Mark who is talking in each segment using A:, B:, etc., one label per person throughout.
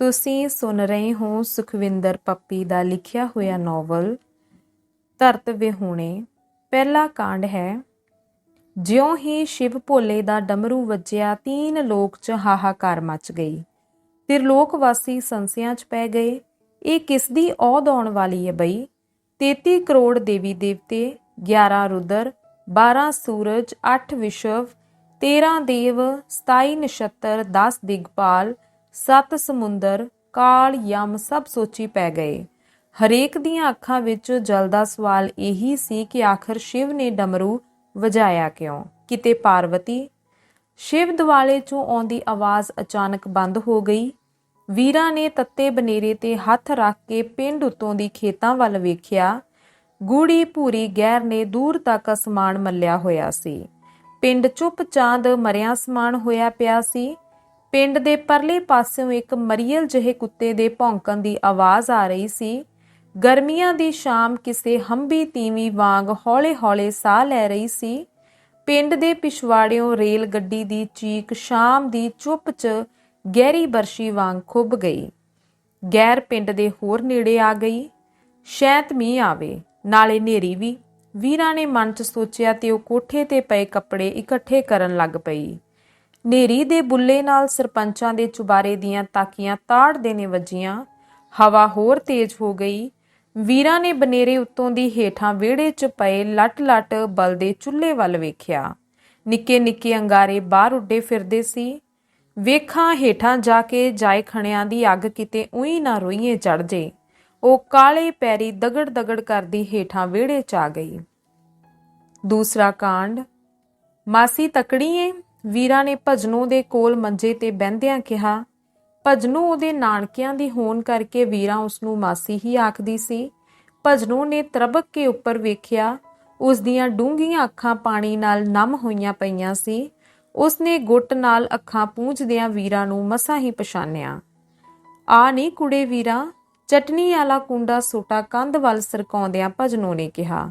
A: ਤੁਸੀਂ ਸੁਣ ਰਹੇ ਹੋ ਸੁਖਵਿੰਦਰ ਪੱਪੀ ਦਾ ਲਿਖਿਆ ਹੋਇਆ ਨੋਵਲ ਧਰਤ ਵਿਹੂਣੇ। ਪਹਿਲਾ ਕਾਂਡ ਹੈ, ਜਿਉਂ ਹੀ ਸ਼ਿਵ ਭੋਲੇ ਦਾ ਡਮਰੂ ਵੱਜਿਆ, ਤੀਨ ਲੋਕ ਚ ਹਾਹਾਕਾਰ ਮਚ ਗਈ। ਤਿਰਲੋਕ ਵਾਸੀ ਸੰਸਿਆਂ ਚ ਪੈ ਗਏ। ਇਹ ਕਿਸ ਦੀ ਔਦ ਆਉਣ ਵਾਲੀ ਹੈ ਬਈ? 33 ਕਰੋੜ ਦੇਵੀ ਦੇਵਤੇ 11 ਰੁਦਰ 12 ਸੂਰਜ 8 ਵਿਸ਼ਵ 13 ਦੇਵ 27 ਨਛੱਤਰ 10 ਦਿਗਪਾਲ ਸੱਤ ਸਮੁੰਦਰ, ਕਾਲ, ਯਮ ਸਭ ਸੋਚੀ ਪੈ ਗਏ। ਹਰੇਕ ਦੀਆਂ ਅੱਖਾਂ ਵਿੱਚ ਜਲਦਾ ਸਵਾਲ ਇਹੀ ਸੀ ਕਿ ਆਖਰ ਸ਼ਿਵ ਨੇ ਡਮਰੂ ਵਜਾਇਆ ਕਿਉਂ? ਕਿਤੇ ਪਾਰਵਤੀ? ਸ਼ਿਵ ਦਿਵਾਲੇ ਚੋਂ ਆਉਂਦੀ ਆਵਾਜ਼ ਅਚਾਨਕ ਬੰਦ ਹੋ ਗਈ। ਵੀਰਾਂ ਨੇ ਤੱਤੇ ਬਨੇਰੇ ਤੇ ਹੱਥ ਰੱਖ ਕੇ ਪਿੰਡ ਉਤੋਂ ਦੀ ਖੇਤਾਂ ਵੱਲ ਵੇਖਿਆ। ਗੂੜੀ ਭੂਰੀ ਗਹਿਰ ਨੇ ਦੂਰ ਤੱਕ ਅਸਮਾਨ ਮੱਲਿਆ ਹੋਇਆ ਸੀ। ਪਿੰਡ ਚੁੱਪ ਚਾਂਦ ਮਰਿਆ ਸਮਾਨ ਹੋਇਆ ਪਿਆ ਸੀ। ਪਿੰਡ ਦੇ ਪਰਲੇ ਪਾਸਿਓਂ ਇੱਕ ਮਰੀਅਲ ਜਿਹੇ ਕੁੱਤੇ ਦੇ ਭੌਂਕਣ ਦੀ ਆਵਾਜ਼ ਆ ਰਹੀ ਸੀ। ਗਰਮੀਆਂ ਦੀ ਸ਼ਾਮ ਕਿਸੇ ਹੰਬੀ ਤੀਵੀ ਵਾਂਗ ਹੌਲੇ-ਹੌਲੇ ਸਾਹ ਲੈ ਰਹੀ ਸੀ। ਪਿੰਡ ਦੇ ਪਿਛਵਾੜਿਓਂ ਰੇਲ ਗੱਡੀ ਦੀ ਚੀਕ ਸ਼ਾਮ ਦੀ ਚੁੱਪ 'ਚ ਗਹਿਰੀ ਬਰਸ਼ੀ ਵਾਂਗ ਖੁੱਭ ਗਈ। ਗੈਰ ਪਿੰਡ ਦੇ ਹੋਰ ਨੇੜੇ ਆ ਗਈ। ਸ਼ੈਤ ਮੀਂਹ ਆਵੇ, ਨਾਲੇ ਨੇਰੀ ਵੀ। ਵੀਰਾਂ ਨੇ ਮਨ 'ਚ ਸੋਚਿਆ ਤੇ ਉਹ ਕੋਠੇ ਤੇ ਪਏ ਕੱਪੜੇ ਇਕੱਠੇ ਕਰਨ ਲੱਗ ਪਈ। ਨੇਰੀ ਦੇ ਬੁੱਲੇ ਨਾਲ ਸਰਪੰਚਾਂ ਦੇ ਚੁਬਾਰੇ ਦੀਆਂ ਤਾਕੀਆਂ ਤਾੜ ਦੇਣੇ ਵੱਜੀਆਂ। ਹਵਾ ਹੋਰ ਤੇਜ਼ ਹੋ ਗਈ। ਵੀਰਾਂ ਨੇ ਬਨੇਰੇ ਉੱਤੋਂ ਦੀ ਹੇਠਾਂ ਵਿਹੜੇ 'ਚ ਪਏ ਲੱਟ-ਲੱਟ ਬਲਦੇ ਚੁੱਲ੍ਹੇ ਵੱਲ ਵੇਖਿਆ। ਨਿੱਕੇ ਨਿੱਕੇ ਅੰਗਾਰੇ ਬਾਹਰ ਉੱਡੇ ਫਿਰਦੇ ਸੀ। ਵੇਖਾਂ ਹੇਠਾਂ ਜਾ ਕੇ ਜਾਏ ਖਣਿਆਂ ਦੀ ਅੱਗ ਕਿਤੇ ਉਹੀ ਨਾ ਰੋਈਏ ਚੜ ਜੇ। ਉਹ ਕਾਲੇ ਪੈਰੀ ਦਗੜ ਦਗੜ ਕਰਦੀ ਹੇਠਾਂ ਵਿਹੜੇ 'ਚ ਆ ਗਈ। ਦੂਸਰਾ ਕਾਂਡ, ਮਾਸੀ ਤਕੜੀਏ ਵੀਰਾ ਨੇ ਭਜਨੋ ਦੇ ਕੋਲ ਮੰਜੇ ਤੇ ਬਹਿੰਦਿਆਂ ਕਿਹਾ, ਭਜਨੋ ਉਹਦੇ ਨਾਨਕਿਆਂ ਦੀ ਹੋਣ ਕਰਕੇ ਵੀਰਾ ਉਸ ਨੂੰ ਮਾਸੀ ਹੀ ਆਖਦੀ ਸੀ। ਭਜਨੋ ਨੇ ਤਰਬਕ ਕੇ ਉੱਪਰ ਵੇਖਿਆ, ਉਸ ਦੀਆਂ ਡੂੰਘੀਆਂ ਅੱਖਾਂ ਪਾਣੀ ਨਾਲ ਨਮ ਹੋਈਆਂ ਪਈਆਂ ਸੀ। ਉਸ ਨੇ ਗੁੱਟ ਨਾਲ ਅੱਖਾਂ ਪੂੰਝਦਿਆਂ ਵੀਰਾ ਨੂੰ ਮਸਾਂ ਹੀ ਪਛਾਣਿਆ ਆ ਨਹੀਂ ਕੁੜੇ ਵੀਰਾ, ਚਟਨੀ ਵਾਲਾ ਕੁੰਡਾ ਸੋਟਾ ਕੰਧ ਵੱਲ ਸਰਕਾਉਂਦਿਆਂ ਭਜਨੋ ਨੇ ਕਿਹਾ,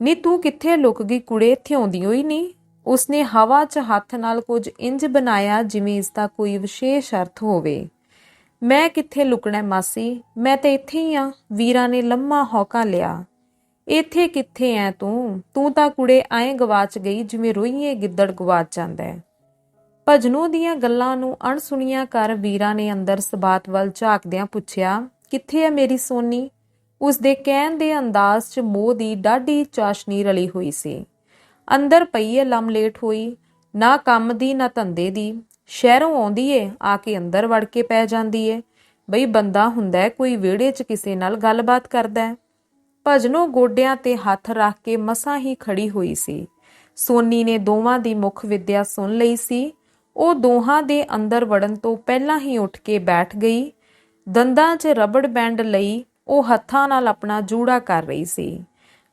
A: ਨੀ ਤੂੰ ਕਿੱਥੇ ਲੁਕ ਗਈ ਕੁੜੇ, ਇੱਥੇ ਆਉਂਦੀ ਹੋਈ ਨਹੀਂ ਉਸਨੇ ਹਵਾ 'ਚ ਹੱਥ ਨਾਲ ਕੁਝ ਇੰਜ ਬਣਾਇਆ ਜਿਵੇਂ ਇਸ ਦਾ ਕੋਈ ਵਿਸ਼ੇਸ਼ ਅਰਥ ਹੋਵੇ। ਮੈਂ ਕਿੱਥੇ ਲੁਕਣਾ ਮਾਸੀ? ਮੈਂ ਤਾਂ ਇੱਥੇ ਹੀ ਆ ਵੀਰਾ ਨੇ ਲੰਮਾ ਹੌਕਾ ਲਿਆ। ਇੱਥੇ ਕਿੱਥੇ ਐ ਤੂੰ? ਤੂੰ ਤਾਂ ਕੁੜੇ ਐਂ ਗਵਾਚ ਗਈ ਜਿਵੇਂ ਰੋਈਏ ਗਿੱਦੜ ਗਵਾਚ ਜਾਂਦਾ ਹੈ। ਭਜਨੋ ਦੀਆਂ ਗੱਲਾਂ ਨੂੰ ਅਣਸੁਣੀਆਂ ਕਰ ਵੀਰਾ ਨੇ ਅੰਦਰ ਸਬਾਤ ਵੱਲ ਝਾਕਦਿਆਂ ਪੁੱਛਿਆ, ਕਿੱਥੇ ਹੈ ਮੇਰੀ ਸੋਨੀ? ਉਸ ਦੇ ਕਹਿਣ ਦੇ ਅੰਦਾਜ਼ 'ਚ ਮੋਹ ਦੀ ਡਾਢੀ ਚਾਸ਼ਨੀ ਰਲੀ ਹੋਈ ਸੀ। ਅੰਦਰ ਪਈ ਏ ਲਮਲੇਟ ਹੋਈ, ਨਾ ਕੰਮ ਦੀ, ਨਾ ਧੰਦੇ ਦੀ। ਸ਼ਹਿਰੋਂ ਆਉਂਦੀ ਏ ਆ ਕੇ ਅੰਦਰ ਵੜ ਕੇ ਪੈ ਜਾਂਦੀ ਏ ਬਈ ਬੰਦਾ ਹੁੰਦਾ ਕੋਈ ਵਿਹੜੇ 'ਚ ਕਿਸੇ ਨਾਲ ਗੱਲਬਾਤ ਕਰਦਾ ਹੈ। ਭਜਨੋ ਗੋਡਿਆਂ ਤੇ ਹੱਥ ਰੱਖ ਕੇ ਮਸਾਂ ਹੀ ਖੜੀ ਹੋਈ ਸੀ। ਸੋਨੀ ਨੇ ਦੋਵਾਂ ਦੀ ਮੁੱਖ ਵਿਦਿਆ ਸੁਣ ਲਈ ਸੀ। ਉਹ ਦੋਹਾਂ ਦੇ ਅੰਦਰ ਵੜਨ ਤੋਂ ਪਹਿਲਾਂ ਹੀ ਉੱਠ ਕੇ ਬੈਠ ਗਈ। ਦੰਦਾਂ 'ਚ ਰਬੜ ਬੈਂਡ ਲਈ ਉਹ ਹੱਥਾਂ ਨਾਲ ਆਪਣਾ ਜੂੜਾ ਕਰ ਰਹੀ ਸੀ।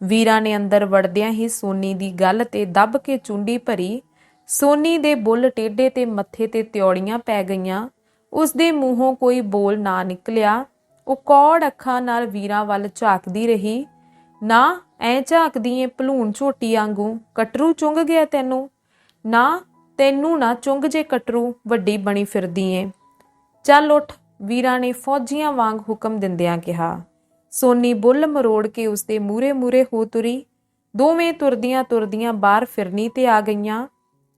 A: ਵੀਰਾਂ ਨੇ ਅੰਦਰ ਵੜਦਿਆਂ ਹੀ ਸੋਨੀ ਦੀ ਗੱਲ ਤੇ ਦੱਬ ਕੇ ਚੁੰਡੀ ਭਰੀ। ਸੋਨੀ ਦੇ ਬੁੱਲ ਟੇਢੇ ਤੇ ਮੱਥੇ ਤੇ ਤਿਉੜੀਆਂ ਪੈ ਗਈਆਂ। ਉਸ ਦੇ ਮੂੰਹੋਂ ਕੋਈ ਬੋਲ ਨਾ ਨਿਕਲਿਆ। ਉਹ ਕੌੜ ਅੱਖਾਂ ਨਾਲ ਵੀਰਾਂ ਵੱਲ ਝਾਕਦੀ ਰਹੀ। ਨਾ, ਐ ਝਾਕਦੀ ਏ ਭਲੂਣ ਝੋਟੀ ਵਾਂਗੂ। ਕਟਰੂ ਚੁੰਗ ਗਿਆ ਤੈਨੂੰ? ਨਾ ਤੈਨੂੰ ਨਾ ਚੁੰਗ ਜੇ ਕਟਰੂ, ਵੱਡੀ ਬਣੀ ਫਿਰਦੀ ਏ। ਚੱਲ ਉੱਠ, ਵੀਰਾਂ ਨੇ ਫੌਜੀਆਂ ਵਾਂਗ ਹੁਕਮ ਦਿੰਦਿਆਂ ਕਿਹਾ। ਸੋਨੀ ਬੁੱਲ ਮਰੋੜ ਕੇ ਉਸਦੇ ਮੂਰੇ ਮੂਰੇ ਹੋ ਤੁਰੀ। ਦੋਵੇਂ ਤੁਰਦੀਆਂ ਤੁਰਦੀਆਂ ਬਾਹਰ ਫਿਰਨੀ ਤੇ ਆ ਗਈਆਂ।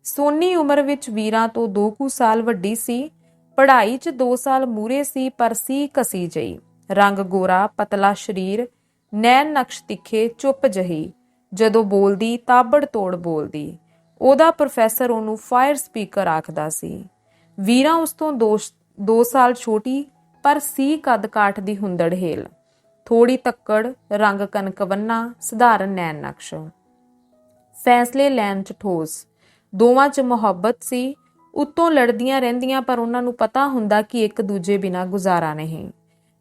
A: ਸੋਨੀ ਉਮਰ ਵਿੱਚ ਵੀਰਾਂ ਤੋਂ 2 ਕੁ ਸਾਲ ਵੱਡੀ ਸੀ, ਪੜ੍ਹਾਈ 'ਚ 2 ਸਾਲ ਮੂਰੇ ਸੀ, ਪਰ ਸੀ ਕਸੀ ਜਈ ਰੰਗ ਗੋਰਾ, ਪਤਲਾ ਸਰੀਰ, ਨੈਣ ਨਕਸ਼ ਤਿੱਖੇ, ਚੁੱਪ ਜਹੀ। ਜਦੋਂ ਬੋਲਦੀ, ਤਾਬੜ ਤੋੜ ਬੋਲਦੀ। ਉਹਦਾ ਪ੍ਰੋਫੈਸਰ ਉਹਨੂੰ ਫਾਇਰ ਸਪੀਕਰ ਆਖਦਾ ਸੀ। ਵੀਰਾਂ ਉਸ ਤੋਂ 2 ਸਾਲ ਛੋਟੀ, ਪਰ ਸੀ ਕੱਦ ਕਾਠ ਦੀ ਹੁੰਦੜ ਹੇਲ। ਥੋੜੀ ਤੱਕੜ, ਰੰਗ ਕਨਕਵੰਨਾ ਸਧਾਰਨ ਨੈਣ ਨਕਸ਼। ਫੈਸਲੇ ਲੈਣ ਚ ਠੋਸ। ਦੋਵਾਂ ਚ ਮੁਹੱਬਤ ਸੀ। ਉੱਤੋਂ ਲੜਦੀਆਂ ਰਹਿੰਦੀਆਂ, ਪਰ ਉਹਨਾਂ ਨੂੰ ਪਤਾ ਹੁੰਦਾ ਕਿ ਇੱਕ ਦੂਜੇ ਬਿਨਾ ਗੁਜ਼ਾਰਾ ਨਹੀਂ।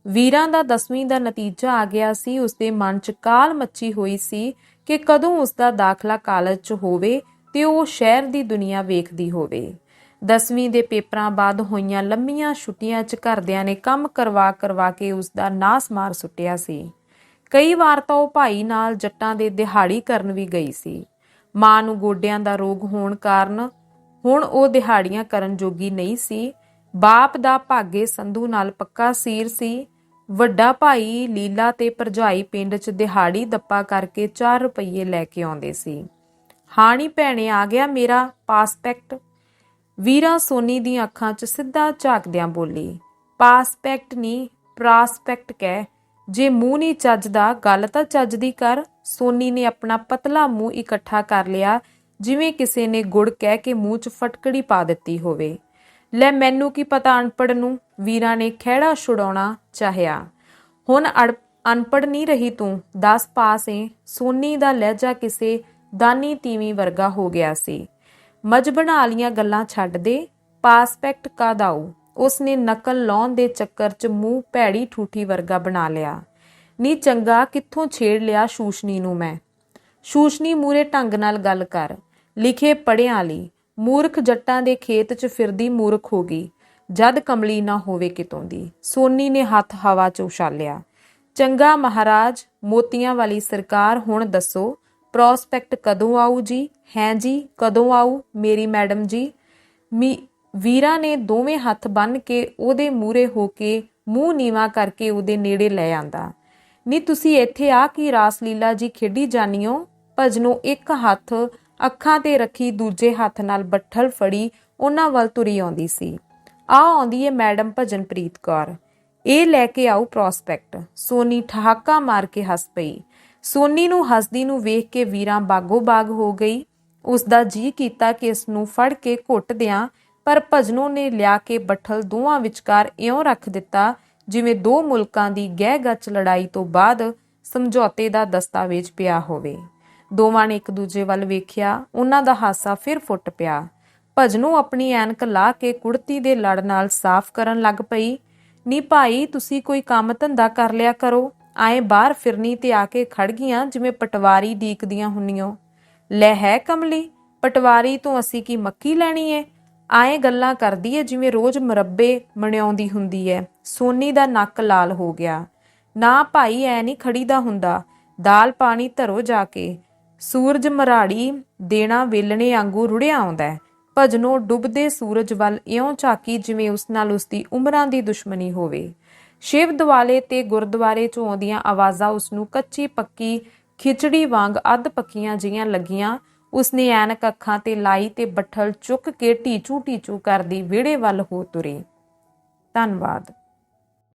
A: ਵੀਰਾਂ ਦਾ 10ਵੀਂ ਦਾ ਨਤੀਜਾ ਆ ਗਿਆ ਸੀ। ਉਸਦੇ ਮਨ ਚ ਕਾਲ ਮੱਚੀ ਹੋਈ ਸੀ ਕਿ ਕਦੋਂ ਉਸਦਾ ਦਾਖਲਾ ਕਾਲਜ ਚ ਹੋਵੇ ਤੇ ਉਹ ਸ਼ਹਿਰ ਦੀ ਦੁਨੀਆ ਵੇਖਦੀ ਹੋਵੇ। 10ਵੀਂ ਦੇ ਪੇਪਰਾਂ ਬਾਅਦ ਹੋਈਆਂ ਲੰਮੀਆਂ ਛੁੱਟੀਆਂ 'ਚ ਘਰਦਿਆਂ ਨੇ ਕੰਮ ਕਰਵਾ ਕਰਵਾ ਕੇ ਉਸ ਦਾ ਨਾਸ ਮਾਰ ਸੁੱਟਿਆ ਸੀ। ਕਈ ਵਾਰ ਤਾਂ ਉਹ ਭਾਈ ਨਾਲ ਜੱਟਾਂ ਦੇ ਦਿਹਾੜੀ ਕਰਨ ਵੀ ਗਈ ਸੀ। ਮਾਂ ਨੂੰ ਗੋਡਿਆਂ ਦਾ ਰੋਗ ਹੋਣ ਕਾਰਨ ਹੁਣ ਉਹ ਦਿਹਾੜੀਆਂ ਕਰਨ ਜੋਗੀ ਨਹੀਂ ਸੀ। ਬਾਪ ਦਾ ਭਾਗੇ ਸੰਧੂ ਨਾਲ ਪੱਕਾ ਸੀਰ ਸੀ। ਵੱਡਾ ਭਾਈ ਲੀਲਾ ਤੇ ਭਰਜਾਈ ਪਿੰਡ 'ਚ ਦਿਹਾੜੀ ਦੱਪਾ ਕਰਕੇ 4 ਰੁਪਏ ਲੈ ਕੇ ਆਉਂਦੇ ਸੀ। ਹਾਣੀ ਭੈਣੇ ਆ ਗਿਆ ਮੇਰਾ ਪਾਸਪੈਕਟ। ਵੀਰਾ ਸੋਨੀ ਦੀਆਂ ਅੱਖਾਂ 'ਚ ਸਿੱਧਾ ਝਾਕਦਿਆਂ ਬੋਲੀ ਪਾਸਪੈਕਟ ਨਹੀਂ ਪ੍ਰਾਸਪੈਕਟ ਕਹਿ। ਜੇ ਮੂੰਹ ਨਹੀਂ ਚੱਜਦਾ, ਗੱਲ ਤਾਂ ਚੱਜ ਦੀ ਕਰ। ਸੋਨੀ ਨੇ ਆਪਣਾ ਪਤਲਾ ਮੂੰਹ ਇਕੱਠਾ ਕਰ ਲਿਆ, ਜਿਵੇਂ ਕਿਸੇ ਨੇ ਗੁੜ ਕਹਿ ਕੇ ਮੂੰਹ 'ਚ ਫਟਕੜੀ ਪਾ ਦਿੱਤੀ ਹੋਵੇ। ਲੈ ਮੈਨੂੰ ਕੀ ਪਤਾ ਅਨਪੜ ਨੂੰ? ਵੀਰਾ ਨੇ ਖਹਿੜਾ ਛੁਡਾਉਣਾ ਚਾਹਿਆ। ਹੁਣ ਅੜ- ਅਨਪੜ ਨਹੀਂ ਰਹੀ ਤੂੰ 10 ਪਾਸ ਏ। ਸੋਨੀ ਦਾ ਲਹਿਜਾ ਕਿਸੇ ਦਾਨੀ ਤੀਵੀਂ ਵਰਗਾ ਹੋ ਗਿਆ ਸੀ। ਮਜ ਬਣਾ ਗੱਲਾਂ ਛੱਡ ਦੇ ਪਾਸਪੈਕਟ ਕਾਦਾਉ ਉਸਨੇ ਨਕਲ ਲਾਉਣ ਦੇ ਚੱਕਰ 'ਚ ਮੂੰਹ ਭੈੜੀ ਠੂਠੀ ਵਰਗਾ ਬਣਾ ਲਿਆ। ਨੀ ਚੰਗਾ, ਕਿੱਥੋਂ ਛੇੜ ਲਿਆ ਸ਼ੂਸ਼ਨੀ ਨੂੰ ਮੈਂ? ਸ਼ੂਸ਼ਨੀ ਮੂਰੇ ਢੰਗ ਨਾਲ ਗੱਲ ਕਰ। ਲਿਖੇ ਪੜਿਆਂ ਲਈ, ਮੂਰਖ ਜੱਟਾਂ ਦੇ ਖੇਤ 'ਚ ਫਿਰਦੀ ਮੂਰਖ ਹੋ ਗਈ। ਜਦ ਕਮਲੀ ਨਾ ਹੋਵੇ ਕਿਤੋਂ ਦੀ, ਸੋਨੀ ਨੇ ਹੱਥ ਹਵਾ 'ਚ ਉਛਾਲਿਆ ਚੰਗਾ ਮਹਾਰਾਜ, ਮੋਤੀਆਂ ਵਾਲੀ ਸਰਕਾਰ ਹੁਣ ਦੱਸੋ ਪ੍ਰੋਸਪੈਕਟ ਕਦੋਂ ਆਊ ਜੀ? ਹੈ ਜੀ, ਕਦੋਂ ਆਊ ਮੇਰੀ ਮੈਡਮ ਜੀ? ਮੀ, ਵੀਰਾ ਨੇ ਦੋਵੇਂ ਹੱਥ ਬੰਨ ਕੇ ਉਹਦੇ ਮੂਰੇ ਹੋ ਕੇ ਮੂੰਹ ਨੀਵਾ ਕਰਕੇ ਉਹਦੇ ਨੇੜੇ ਲੈ ਆਂਦਾ। ਨੀ, ਤੁਸੀਂ ਇੱਥੇ ਆ ਕੀ ਰਾਸ ਲੀਲਾ ਜੀ ਖੇਡੀ ਜਾਨੀਓ? ਭਜਨੋਂ ਇੱਕ ਹੱਥ ਅੱਖਾਂ ਤੇ ਰੱਖੀ ਦੂਜੇ ਹੱਥ ਨਾਲ ਬੱਠਲ ਫੜੀ ਉਹਨਾਂ ਵੱਲ ਤੁਰੀ ਆਉਂਦੀ ਸੀ। ਆ ਆਉਂਦੀ ਏ ਮੈਡਮ ਭਜਨਪ੍ਰੀਤ ਕੌਰ। ਇਹ ਲੈ ਕੇ ਆਉ ਪ੍ਰੋਸਪੈਕਟ। ਸੋਨੀ ਠਹਾਕਾ ਮਾਰ ਕੇ ਹੱਸ ਪਈ। ਸੋਨੀ ਨੂੰ ਹੱਸਦੀ ਨੂੰ ਵੇਖ ਕੇ ਵੀਰਾਂ ਬਾਗੋ ਬਾਗ ਹੋ ਗਈ। ਉਸ ਦਾ ਜੀ ਕੀਤਾ ਕਿ ਇਸ ਨੂੰ ਫੜ ਕੇ ਘੁੱਟ ਦਿਆਂ, ਪਰ ਭਜਨੋਂ ਨੇ ਲਿਆ ਕੇ ਬੱਠਲ ਦੋਵਾਂ ਵਿਚਕਾਰ ਇਉਂ ਰੱਖ ਦਿੱਤਾ, ਜਿਵੇਂ ਦੋ ਮੁਲਕਾਂ ਦੀ ਗਹਿ ਗੱਚ ਲੜਾਈ ਤੋਂ ਬਾਅਦ ਸਮਝੌਤੇ ਦਾ ਦਸਤਾਵੇਜ਼ ਪਿਆ ਹੋਵੇ। ਦੋਵਾਂ ਨੇ ਇੱਕ ਦੂਜੇ ਵੱਲ ਵੇਖਿਆ, ਉਹਨਾਂ ਦਾ ਹਾਸਾ ਫਿਰ ਫੁੱਟ ਪਿਆ। ਭਜਨੋਂ ਆਪਣੀ ਐਨਕ ਲਾ ਕੇ ਕੁੜਤੀ ਦੇ ਲੜ ਨਾਲ ਸਾਫ਼ ਕਰਨ ਲੱਗ ਪਈ। ਨੀ ਭਾਈ, ਤੁਸੀਂ ਕੋਈ ਕੰਮ ਧੰਦਾ ਕਰ ਲਿਆ ਕਰੋ। ਆਏ ਬਾਹਰ ਫਿਰਨੀ ਤੇ ਆ ਕੇ ਖੜ ਗਈਆਂ ਜਿਵੇਂ ਪਟਵਾਰੀ ਡੀਕਦੀਆਂ ਹੁੰਨੀਓ। ਲੈ ਹੈ ਕਮਲੀ, ਪਟਵਾਰੀ ਤੋਂ ਅਸੀਂ ਕੀ ਮੱਕੀ ਲੈਣੀ ਏ? ਆਏ ਗੱਲਾਂ ਕਰਦੀ ਏ ਜਿਵੇਂ ਰੋਜ਼ ਮਰੱਬੇ ਮਣਿਆਉਂਦੀ ਹੁੰਦੀ ਏ। ਸੋਨੀ ਦਾ ਨੱਕ ਲਾਲ ਹੋ ਗਿਆ। ਨਾ ਭਾਈ ਐ ਨਹੀਂ ਖੜੀਦਾ ਹੁੰਦਾ। ਦਾਲ ਪਾਣੀ ਧਰੋ ਜਾ ਕੇ। ਸੂਰਜ ਮਰਾੜੀ ਦੇਣਾ ਵੇਲਣੇ ਵਾਂਗੂ ਰੁੜਿਆ ਆਉਂਦਾ ਹੈ। ਭਜਨੋਂ ਡੁੱਬਦੇ ਸੂਰਜ ਵੱਲ ਇਉਂ ਝਾਕੀ ਜਿਵੇਂ ਉਸ ਨਾਲ ਉਸ ਦੀ ਉਮਰਾਂ ਦੀ ਦੁਸ਼ਮਣੀ ਹੋਵੇ। ਸ਼ਿਵ ਦਿਵਾਲੇ ਤੇ ਗੁਰਦੁਆਰੇ ਚੋਂ ਆਉਂਦੀਆਂ ਆਵਾਜ਼ਾਂ ਉਸ ਨੂੰ ਕੱਚੀ ਪੱਕੀ, ਖਿਚੜੀ ਵਾਂਗ ਅੱਧ ਪੱਕੀਆਂ ਜੀਆਂ ਲੱਗੀਆਂ। ਉਸਨੇ ਐਨਕ ਅੱਖਾਂ ਤੇ ਲਾਈ ਤੇ ਬੱਠਲ ਚੁੱਕ ਕੇ ਢੀਚੂ ਟੀਚੂ ਕਰਦੀ ਵਿਹੜੇ ਵੱਲ ਹੋ ਤੁਰੀ। ਧੰਨਵਾਦ।